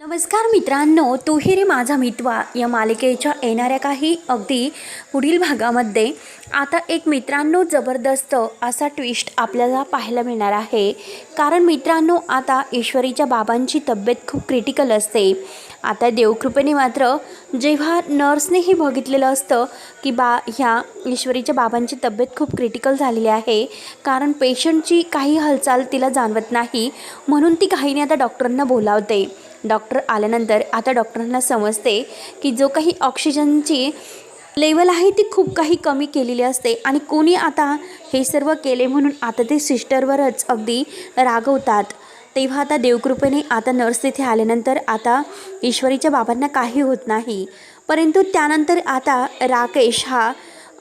नमस्कार मित्रांनो तू रे माझा मितवा. या मालिकेच्या येणाऱ्या काही अगदी पुढील भागामध्ये आता एक मित्रांनो जबरदस्त असा ट्विस्ट आपल्याला पाहायला मिळणार आहे. कारण मित्रांनो आता ईश्वरीच्या बाबांची तब्येत खूप क्रिटिकल असते. आता देवकृपेने मात्र जेव्हा नर्सने हे बघितलेलं असतं की बा ह्या ईश्वरीच्या बाबांची तब्येत खूप क्रिटिकल झालेली आहे कारण पेशंटची काही हालचाल तिला जाणवत नाही म्हणून ती काहीने आता डॉक्टरांना बोलावते. डॉक्टर आल्यानंतर आता डॉक्टरांना समजते की जो काही ऑक्सिजनची लेवल आहे ती खूप काही कमी केलेली असते आणि कोणी आता हे सर्व केले म्हणून आता ते सिस्टरवरच अगदी रागवतात. तेव्हा आता देवकृपेने आता नर्स तिथे आल्यानंतर आता ईश्वरीच्या बाबांना काही होत नाही. परंतु त्यानंतर आता राकेश हा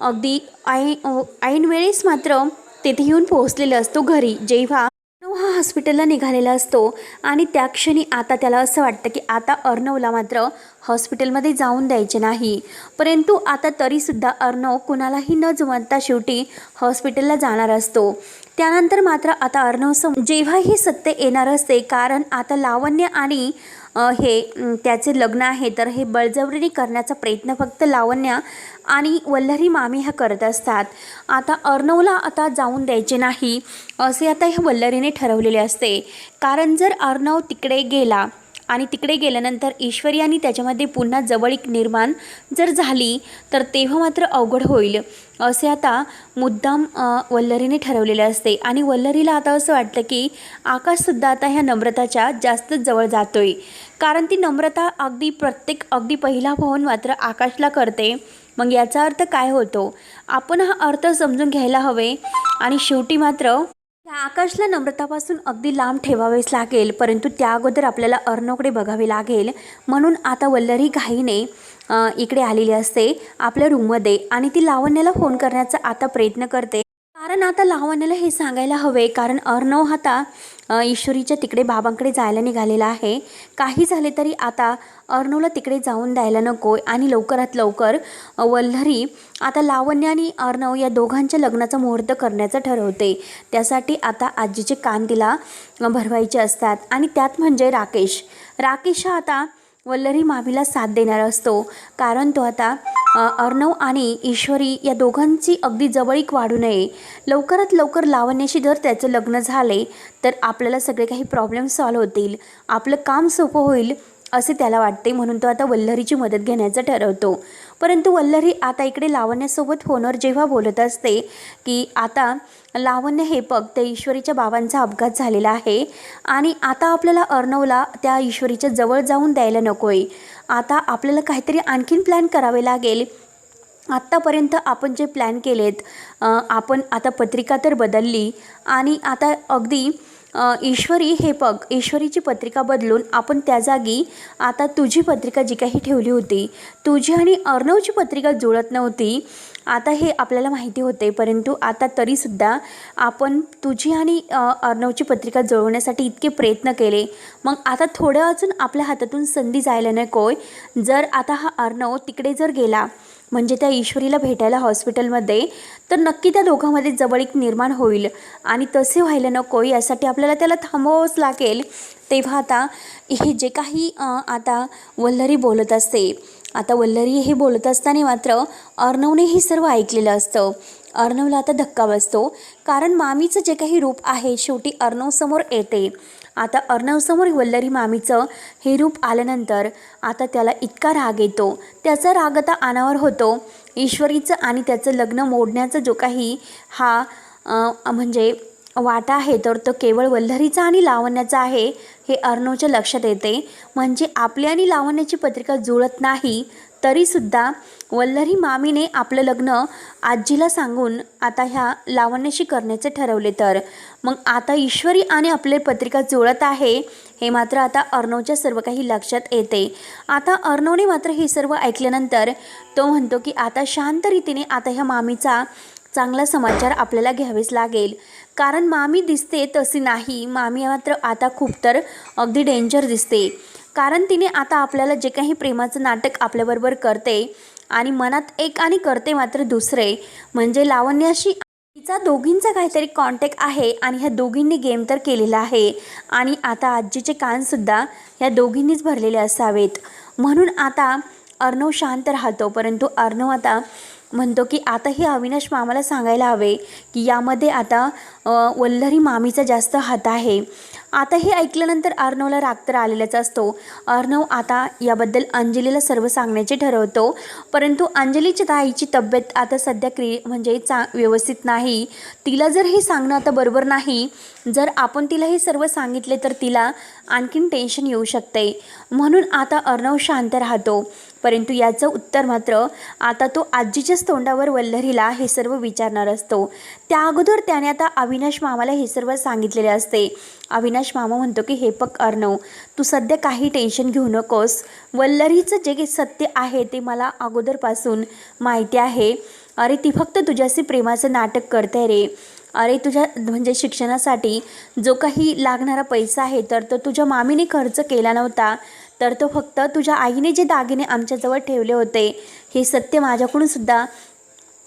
अगदी ऐन ऐन वेळेस मात्र तेथे येऊन पोहोचलेला असतो घरी. जेव्हा हा हॉस्पिटलला निघालेला असतो. आणि त्या क्षणी आता त्याला असं वाटतं की आता अर्णवला मात्र हॉस्पिटलमध्ये जाऊन द्यायचे नाही. परंतु आता तरीसुद्धा अर्णव कुणालाही न जुमानता शेवटी हॉस्पिटलला जाणार असतो. त्यानंतर मात्र आता अर्णव सम जेव्हा सत्य येणार असते कारण आता लावण्य आणि हे त्याचे लग्न आहे तर हे बळजबरीने करण्याचा प्रयत्न फक्त लावण्या आणि वल्लरी मामी ह्या करत असतात. आता अर्णवला आता जाऊन द्यायचे नाही असे आता ह्या वल्लरीने ठरवलेले असते. कारण जर अर्णव तिकडे गेला आणि तिकडे गेल्यानंतर ईश्वरी आणि त्याच्यामध्ये पुन्हा जवळीक निर्माण जर झाली तर तेव्हा मात्र अवघड होईल. असे आता मुद्दाम वल्लरीने ठरवलेले असते. आणि वल्लरीला आता असं वाटतं की आकाशसुद्धा आता ह्या नम्रताच्या जास्तच जवळ जातोय. कारण ती नम्रता अगदी प्रत्येक अगदी पहिला फोन मात्र आकाशला करते. मग याचा अर्थ काय होतो? आपण हा अर्थ समजून घ्यायला हवे. आणि शेवटी मात्र आकाशला नम्रतापासून अगदी लांब ठेवावेच लागेल परंतु त्या अगोदर आपल्याला अर्णवकडे बघावे लागेल. म्हणून आता वल्लरी घाईने इकडे आलेली असते आपल्या रूममध्ये आणि ती लावण्याला फोन करण्याचा आता प्रयत्न करते. कारण आता लावण्याला हे सांगायला हवे कारण अर्णव आता ईश्वरीच्या तिकडे बाबांकडे जायला निघालेला आहे. काही झाले तरी आता अर्णवला तिकडे जाऊन द्यायला नको आणि लवकरात लवकर वल्लरी आता लावण्य आणि अर्णव या दोघांच्या लग्नाचा मुहूर्त करण्याचं ठरवते. त्यासाठी आता आजीचे कान तिला भरवायचे असतात आणि त्यात म्हणजे राकेश. राकेश हा आता वल्लरी मामीला साथ देणार असतो कारण तो आता अर्णव आणि ईश्वरी या दोघांची अगदी जवळीक वाढू नये. लवकरात लवकर लावण्याशी जर त्याचं लग्न झाले तर आपल्याला सगळे काही प्रॉब्लेम सॉल्व्ह होतील. आपलं काम सोपं होईल असे त्याला वाटते. म्हणून तो आता वल्लरीची मदत घेण्याचं ठरवतो. परंतु वल्लरी आता इकडे लावण्यासोबत फोनवर जेव्हा बोलत असते की आता लावण्य हे बघ त्या ईश्वरीच्या बाबांचा अपघात झालेला आहे आणि आता आपल्याला अर्णवला त्या ईश्वरीच्या जवळ जाऊन द्यायला नको आहे आता आपल्याला काहीतरी आणखीन प्लॅन करावे लागेल. आत्तापर्यंत आपण जे प्लॅन केलेत आपण आता पत्रिका तर बदलली आणि आता अगदी ईश्वरी हे बघ ईश्वरीची पत्रिका बदलून आपण त्या जागी आता तुझी पत्रिका जी काही ठेवली होती तुझी आणि अर्णवची पत्रिका जुळत नव्हती. आता हे आपल्याला माहिती होते परंतु आता तरीसुद्धा आपण तुझी आणि अर्णवची पत्रिका जुळवण्यासाठी इतके प्रयत्न केले. मग आता थोडं अजून आपल्या हातातून संधी जायला नकोय. जर आता हा अर्णव तिकडे जर गेला म्हणजे त्या ईश्वरीला भेटायला हॉस्पिटलमध्ये तर नक्की त्या दोघांमध्ये जवळीक निर्माण होईल. आणि तसे व्हायला नको यासाठी आपल्याला त्याला थांबवावंच लागेल. तेव्हा आता हे जे काही आता वल्लरी बोलत असते आता वल्लरी हे बोलत असताना मात्र अर्णवने हे सर्व ऐकलेलं असतं. अर्णवला आता धक्का बसतो. कारण मामीचं जे काही रूप आहे शेवटी अर्णवसमोर येते. आता अर्णवसमोर वल्लरी मामीचं हे रूप आल्यानंतर आता त्याला इतका राग येतो. त्याचा राग आता अनावर होतो. ईश्वरीचं आणि त्याचं लग्न मोडण्याचा जो काही हा म्हणजे वाटा आहे तर तो केवळ वल्लरीचा आणि लावण्याचा आहे हे अर्णवच्या लक्षात येते. म्हणजे आपली आणि लावण्याची पत्रिका जुळत नाही तरीसुद्धा वल्लरी मामीने आपलं लग्न आजीला सांगून आता ह्या लावण्याशी करण्याचे ठरवले तर. मग आता ईश्वरी आणि आपले पत्रिका जुळत आहे हे मात्र आता अर्णवच्या सर्व काही लक्षात येते. आता अर्णवने मात्र हे सर्व ऐकल्यानंतर तो म्हणतो की आता शांत रीतीने आता ह्या मामीचा चांगला समाचार आपल्याला घ्यावेच लागेल. कारण मामी दिसते तशी नाही मामी मात्र आता खूप तर अगदी डेंजर दिसते. कारण तिने आता आपल्याला जे काही प्रेमाचं नाटक आपल्याबरोबर करते आणि मनात एक आणि करते मात्र दुसरे. म्हणजे लावण्याशी तिचा दोघींचा काहीतरी कॉन्टॅक्ट आहे आणि ह्या दोघींनी गेम तर केलेला आहे. आणि आता आजीचे कानसुद्धा ह्या दोघींनीच भरलेले असावेत. म्हणून आता अर्णव शांत राहतो. परंतु अर्णव आता म्हणतो की आता हे अविनाश मामाला सांगायला हवे की यामध्ये आता वल्लरी मामीचा जास्त हात आहे. आता हे ऐकल्यानंतर अर्णवला राग तर आलेलाच असतो. अर्णव आता याबद्दल अंजलीला सर्व सांगण्याचे ठरवतो. परंतु अंजलीच्या ताईची तब्येत आता सध्या क्रि म्हणजे चा व्यवस्थित नाही. तिला जर हे सांगणं आता बरोबर नाही जर आपण तिला हे सर्व सांगितले तर तिला आणखीन टेन्शन येऊ शकते. म्हणून आता अर्णव शांत राहतो. परंतु याचं उत्तर मात्र आता तो आजीच्याच तोंडावर वल्लरीला हे सर्व विचारणार असतो. त्या अगोदर त्याने आता अविनाश मामाला हे सर्व सांगितलेले असते. अविनाश मामा म्हणतो की हे पक अर्णव तू सध्या काही टेन्शन घेऊ नकोस. वल्लरीचं जे काही सत्य आहे ते मला अगोदरपासून माहिती आहे. अरे ती फक्त तुझ्याशी प्रेमाचं नाटक करते रे. अरे तुझ्या म्हणजे शिक्षणासाठी जो काही लागणारा पैसा आहे तर तो तुझ्या मामीने खर्च केला नव्हता. तर तो फक्त तुझ्या आईने जे दागिने आमच्याजवळ ठेवले होते हे सत्य माझ्याकडून सुद्धा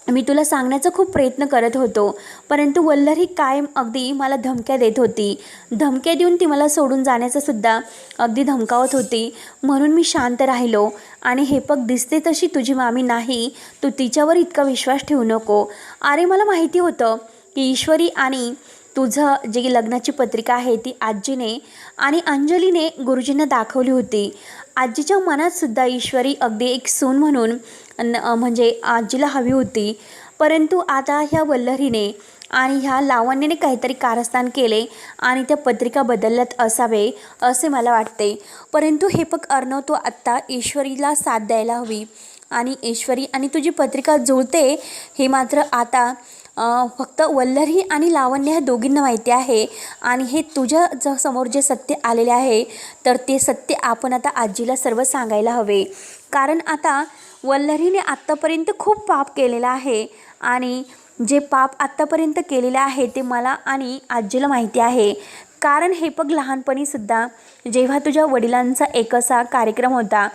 मी तुला सांगण्याचा खूप प्रयत्न करत होतो. परंतु वल्लरी कायम अगदी मला धमक्या देत होती. धमक्या देऊन ती मला सोडून जाण्याचासुद्धा अगदी धमकावत होती. म्हणून मी शांत राहिलो. आणि हे पग दिसते तशी तुझी मामी नाही तू तिच्यावर इतका विश्वास ठेवू नको. अरे मला माहिती होतं की ईश्वरी आणि तुझं जी लग्नाची पत्रिका आहे ती आजीने आणि अंजलीने गुरुजींना दाखवली होती. आजीच्या मनात सुद्धा ईश्वरी अगदी एक सून म्हणून म्हणजे आजीला हवी होती. परंतु आता ह्या वल्लरीने आणि ह्या लावण्याने काहीतरी कारस्थान केले आणि त्या पत्रिका बदलल्यात असावे असे मला वाटते. परंतु हे पक अर्णव तो आत्ता ईश्वरीला साथ द्यायला हवी. आणि ईश्वरी आणि तुझी पत्रिका जुळते हे मात्र आता फक्त वल्लरी आणि लावण्य ह्या दोघींना माहिती आहे. आणि हे तुझ्या ज समोर जे सत्य आलेले आहे तर ते सत्य आपण आता आजीला सर्व सांगायला हवे. कारण आता वल्लरीने आत्तापर्यंत खूप पाप केलेलं आहे आणि जे पाप आत्तापर्यंत केलेलं आहे ते मला आणि आजीला माहिती आहे. कारण हे पग लहानपणीसुद्धा जेव्हा तुझ्या वडिलांचा एक असा कार्यक्रम होता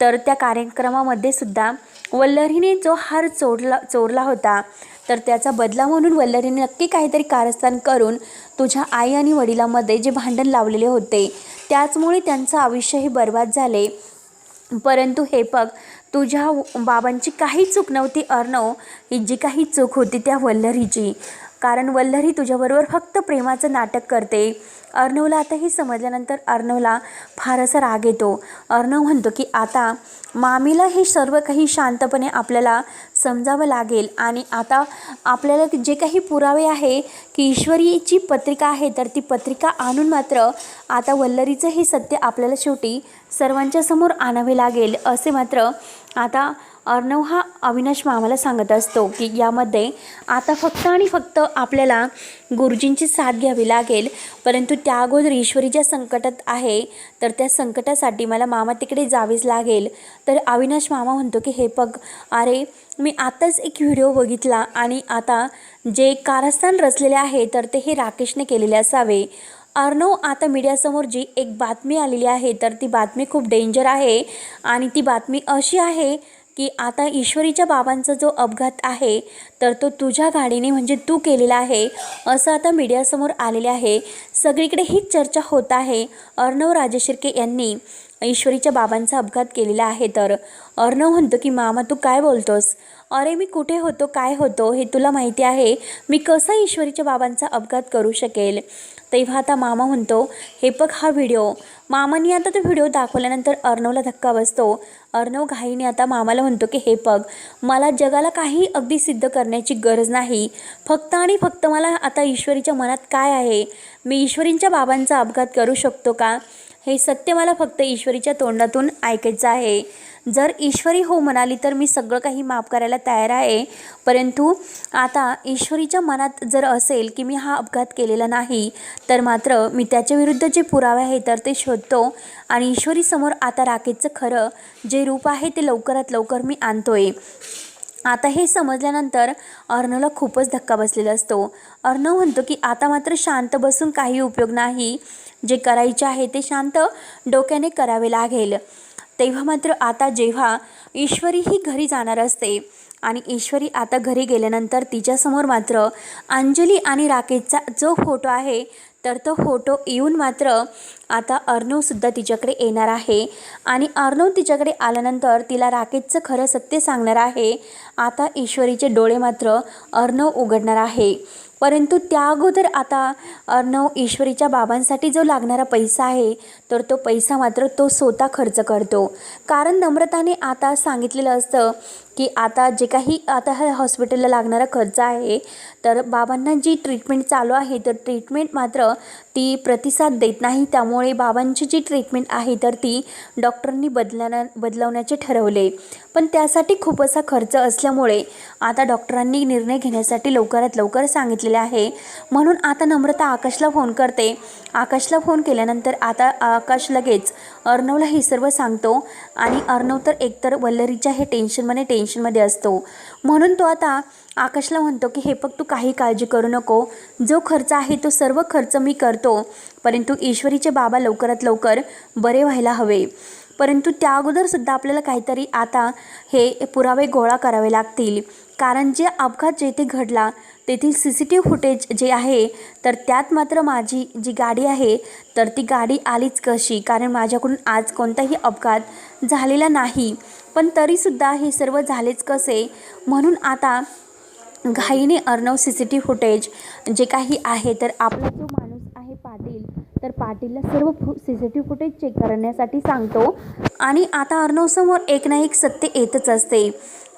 तर त्या कार्यक्रमामध्ये सुद्धा वल्लरीने जो हार चोरला चोरला होता तर त्याचा बदला म्हणून वल्लरीने नक्की काहीतरी कारस्थान करून तुझ्या आई आणि वडिलांमध्ये जे भांडण लावलेले होते त्याचमुळे त्यांचं आयुष्यही बर्बाद झाले. परंतु हे बघ तुझ्या बाबांची काही चूक नव्हती अर्णव ही जी काही चूक होती त्या वल्लरीची. कारण वल्लरी तुझ्याबरोबर फक्त प्रेमाचं नाटक करते. अर्णवला आता हे समजल्यानंतर अर्णवला फार असा राग येतो. अर्णव म्हणतो की आता मामीला हे सर्व काही शांतपणे आपल्याला समजावं लागेल आणि आता आपल्याला जे काही पुरावे आहे की ईश्वरीची पत्रिका आहे तर ती पत्रिका आणून मात्र आता वल्लरीचं हे सत्य आपल्याला शेवटी सर्वांच्या समोर आणावे लागेल असे मात्र आता अर्णव हा अविनाश मामाला सांगत असतो की यामध्ये आता फक्त आणि फक्त आपल्याला गुरुजींची साथ घ्यावी लागेल. परंतु त्या अगोदर ईश्वरी ज्या संकटात आहे तर त्या संकटासाठी मला मामा तिकडे जावेच लागेल. तर अविनाश मामा म्हणतो की हे बघ अरे मी आताच एक व्हिडिओ बघितला आणि आता जे कारस्थान रचलेले आहे तर ते हे राकेशने केलेले असावे. अर्णव आता मीडियासमोर जी एक बातमी आलेली आहे तर ती बातमी खूप डेंजर आहे आणि ती बातमी अशी आहे की आता ईश्वरीच्या बाबांचा जो अपघात आहे तर तो तुझ्या गाडीने म्हणजे तू केलेला आहे असं आता मीडियासमोर आलेले आहे. सगळीकडे हीच चर्चा होत आहे. अर्णव राजशिर्के यांनी ईश्वरीच्या बाबांचा अपघात केलेला आहे. तर अर्णव म्हणतो की मामा तू काय बोलतोस? अरे मी कुठे होतो काय होतो हे तुला माहिती आहे. मी कसा ईश्वरीच्या बाबांचा अपघात करू शकेल? तेव्हा आता मामा म्हणतो हे बघ हा व्हिडिओ. मामाने आता तो व्हिडिओ दाखवल्यानंतर अर्णवला धक्का बसतो. अर्णव घाईने आता मामाला म्हणतो की हे बघ मला जगाला काही अगदी सिद्ध करण्याची गरज नाही. फक्त आणि फक्त मला आता ईश्वरीच्या मनात काय आहे? मी ईश्वरींच्या बाबांचा अपघात करू शकतो का? हे सत्य मला फक्त ईश्वरीच्या तोंडातून ऐकायचं आहे. जर ईश्वरी हो म्हणाली तर मी सगळं काही माफ करायला तयार आहे. परंतु आता ईश्वरीच्या मनात जर असेल की मी हा अपघात केलेला नाही तर मात्र मी त्याच्याविरुद्ध जे पुरावे आहे तर ते शोधतो. आणि ईश्वरीसमोर आता राकेशचं खरं जे रूप आहे ते लवकरात लवकर मी आणतोय. आता हे समजल्यानंतर अर्णवला खूपच धक्का बसलेला असतो. अर्णव म्हणतो की आता मात्र शांत बसून काही उपयोग नाही. जे करायचे आहे ते शांत डोक्याने करावे लागेल. तेव्हा मात्र आता जेव्हा ईश्वरी ही घरी जाणार असते आणि ईश्वरी आता घरी गेल्यानंतर तिच्यासमोर मात्र अंजली आणि राकेशचा जो फोटो आहे तर तो फोटो येऊन मात्र आता अर्णवसुद्धा तिच्याकडे येणार आहे. आणि अर्णव तिच्याकडे आल्यानंतर तिला राकेशचं खरं सत्य सांगणार आहे. आता ईश्वरीचे डोळे मात्र अर्णव उघडणार आहे. परंतु त्या अगोदर आता अर्णव ईश्वरीच्या बाबांसाठी जो लागणारा पैसा आहे तर तो पैसा मात्र तो स्वतः खर्च करतो. कारण नम्रताने आता सांगितलेलं असतं की आता जे काही आता ह्या हॉस्पिटलला लागणारा खर्च आहे तर बाबांना जी ट्रीटमेंट चालू आहे तर ट्रीटमेंट मात्र ती प्रतिसाद देत नाही. त्यामुळे बाबांची जी ट्रीटमेंट आहे तर ती डॉक्टरांनी बदलण्या बदलवण्याचे ठरवले. पण त्यासाठी खूप असा खर्च असल्यामुळे आता डॉक्टरांनी निर्णय घेण्यासाठी लवकरात लवकर सांगितलेले आहे. म्हणून आता नम्रता आकाशला फोन करते. आकाशला फोन केल्यानंतर आता आकाश लगेच अर्णवला हे सर्व सांगतो. आणि अर्णव तर एकतर वल्लरीच्या हे टेन्शनमध्ये टेन्शनमध्ये असतो. म्हणून तो आता आकाशला म्हणतो की हे बघ तू काही काळजी करू नको. जो खर्च आहे तो सर्व खर्च मी करतो. परंतु ईश्वरीचे बाबा लवकरात लवकर बरे व्हायला हवे. परंतु त्या अगोदरसुद्धा आपल्याला काहीतरी आता हे पुरावे गोळा करावे लागतील. कारण जे अपघात जेथे घडला तेथील C C T V footage जे आहे तर त्यात मात्र माझी जी गाडी आहे तर ती गाडी आलीच कशी? कारण माझ्याकडून आज कोणताही अपघात झालेला नाही. पण तरीसुद्धा हे सर्व झालेच कसे? म्हणून आता घाईने Arnav C C T footage जे काही आहे तर आपला जो माणूस आहे पाटील तर पाटीलला सर्व फु C C T footage check करण्यासाठी सांगतो. आणि आता अर्णवसमोर एक ना एक सत्य येतच असते.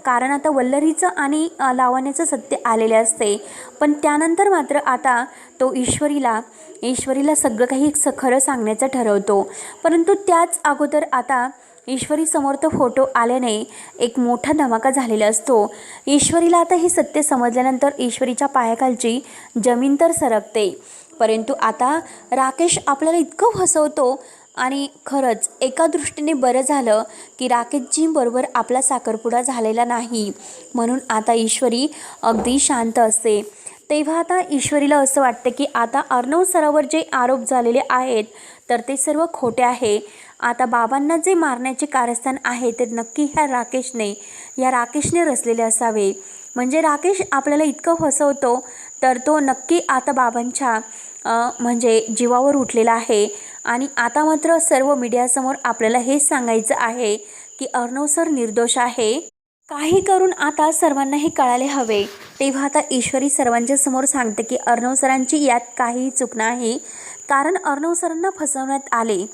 कारण आता वल्लरीचं आणि लावण्याचं सत्य आलेले असते. पण त्यानंतर मात्र आता तो ईश्वरीला ईश्वरीला सगळं काही स खरं सांगण्याचं ठरवतो. परंतु त्याच अगोदर आता ईश्वरीसमोर तो फोटो आल्याने एक मोठा धमाका झालेला असतो. ईश्वरीला आता हे सत्य समजल्यानंतर ईश्वरीच्या पायाखालची जमीन तर सरकते. परंतु आता राकेश आपल्याला इतकं हसवतो आणि खरंच एका दृष्टीने बरं झालं की राकेशजींबरोबर आपला साखरपुडा झालेला नाही. म्हणून आता ईश्वरी अगदी शांत असते. तेव्हा आता ईश्वरीला असं वाटतं की आता अर्णव सरावर जे आरोप झालेले आहेत तर ते सर्व खोटे आहे. आता बाबांना जे मारण्याचे कारस्थान आहे ते नक्की ह्या राकेशने या राकेशने रचलेले असावे. म्हणजे राकेश आपल्याला इतकं फसवतो तर तो नक्की आता बाबांच्या म्हणजे जीवावर उठलेला आहे. आणि आता मात्र सर्व मीडियासमोर आपल्याला हेच सांगायचं आहे की अर्णव सर निर्दोष आहे. काही करून आता सर्वांना हे कळायला हवे. तेव्हा आता ईश्वरी सर्वांच्या समोर सांगते की अर्णव सरांची यात काहीही चूक नाही. कारण अर्णव सरांना फसवण्यात आले.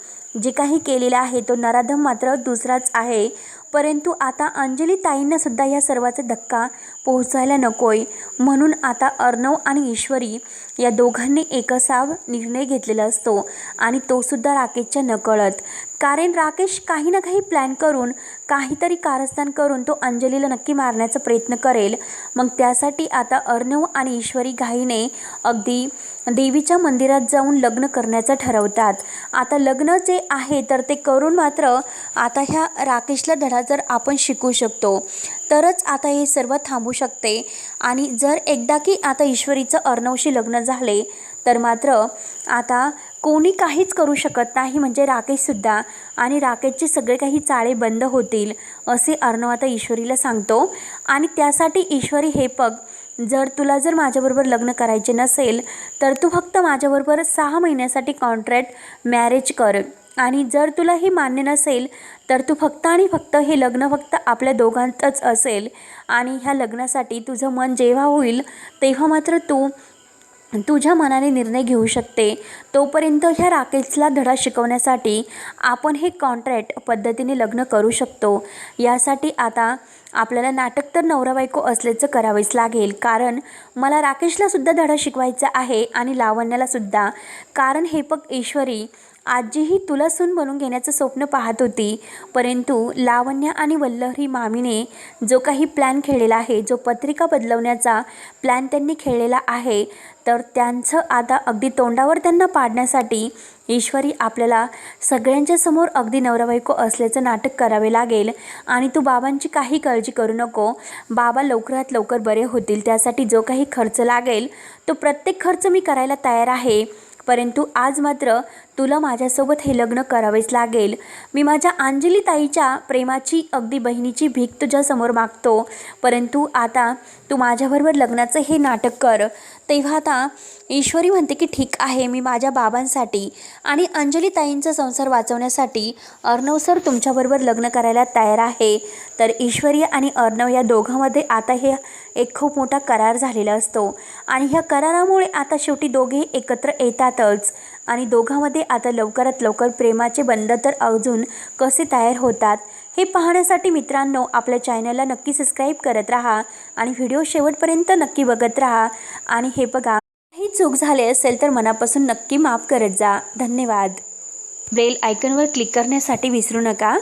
जे काही केलेलं आहे तो नराधम मात्र दुसराच आहे. परंतु आता अंजली ताईंना सुद्धा या सर्वाचा धक्का पोहोचायला नकोय. म्हणून आता अर्णव आणि ईश्वरी या दोघांनी एकसाव निर्णय घेतलेला असतो आणि तोसुद्धा राकेशच्या नकळत. कारण राकेश काही ना काही प्लॅन करून काहीतरी कारस्थान करून तो अंजलीला नक्की मारण्याचा प्रयत्न करेल. मग त्यासाठी आता अर्णव आणि ईश्वरी घाईने अगदी देवीच्या मंदिरात जाऊन लग्न करण्याचं ठरवतात. आता लग्न जे आहे तर ते करून मात्र आता ह्या राकेशला धडा जर आपण शिकू शकतो तरच आता हे सर्व थांबू शकते. आणि जर एकदा की आता ईश्वरीचं अर्णवशी लग्न झाले तर मात्र आता कोणी काहीच करू शकत नाही म्हणजे राकेशसुद्धा आणि राकेशचे सगळे काही चाळे बंद होतील असे अर्णव आता ईश्वरीला सांगतो. आणि त्यासाठी ईश्वरी हे पग जर तुला जर माझ्याबरोबर लग्न करायचे नसेल तर तू फक्त माझ्याबरोबर सहा महिन्यासाठी कॉन्ट्रॅक्ट मॅरेज कर. आणि जर तुला हे मान्य नसेल तर तू फक्त आणि फक्त हे लग्न फक्त आपल्या दोघांतच असेल. आणि ह्या लग्नासाठी तुझं मन जेव्हा होईल तेव्हा मात्र तू तुझ्या मनाने निर्णय घेऊ शकते. तोपर्यंत ह्या राकेशला धडा शिकवण्यासाठी आपण हे कॉन्ट्रॅक्ट पद्धतीने लग्न करू शकतो. यासाठी आता आपल्याला नाटक तर नवरा बायको असल्याचं करावेच लागेल. कारण मला राकेशला सुद्धा धडा शिकवायचा आहे आणि लावण्याला सुद्धा. कारण हे पग ईश्वरी आजीही तुला सून बनून घेण्याचं स्वप्न पाहत होती. परंतु लावण्या आणि वल्लरी मामीने जो काही प्लॅन खेळलेला आहे जो पत्रिका बदलवण्याचा प्लॅन त्यांनी खेळलेला आहे तर त्यांचं आता अगदी तोंडावर त्यांना पाडण्यासाठी ईश्वरी आपल्याला सगळ्यांच्या समोर अगदी नवराबायको असल्याचं नाटक करावे लागेल. आणि तू बाबांची काही काळजी करू नको. बाबा लवकरात लवकर बरे होतील. त्यासाठी जो काही खर्च लागेल तो प्रत्येक खर्च मी करायला तयार आहे. परंतु आज मात्र तुला माझ्यासोबत हे लग्न करावेच लागेल. मी माझ्या अंजली ताईच्या प्रेमाची अगदी बहिणीची भीक तुझ्यासमोर मागतो. परंतु आता तू माझ्याबरोबर लग्नाचं हे नाटक कर. तेव्हा आता ईश्वरी म्हणते की ठीक आहे मी माझ्या बाबांसाठी आणि अंजली ताईंचा संसार वाचवण्यासाठी अर्णव सर तुमच्याबरोबर लग्न करायला तयार आहे. तर ईश्वरी आणि अर्णव या दोघांमध्ये आता हे एक खूप मोठा करार झालेला असतो. आणि ह्या करारामुळे आता शेवटी दोघे एकत्र येतातच. आणि दोघांमध्ये आता लवकरात लवकर प्रेमाचे बंध तर अजून कसे तयार होतात हे पाहण्यासाठी मित्रांनो आपल्या चॅनलला नक्की सबस्क्राईब करत राहा आणि व्हिडिओ शेवटपर्यंत नक्की बघत राहा. आणि हे बघा काही चूक झाले असेल तर मनापासून नक्की माफ करत जा. धन्यवाद. बेल आयकनवर क्लिक करण्यासाठी विसरू नका.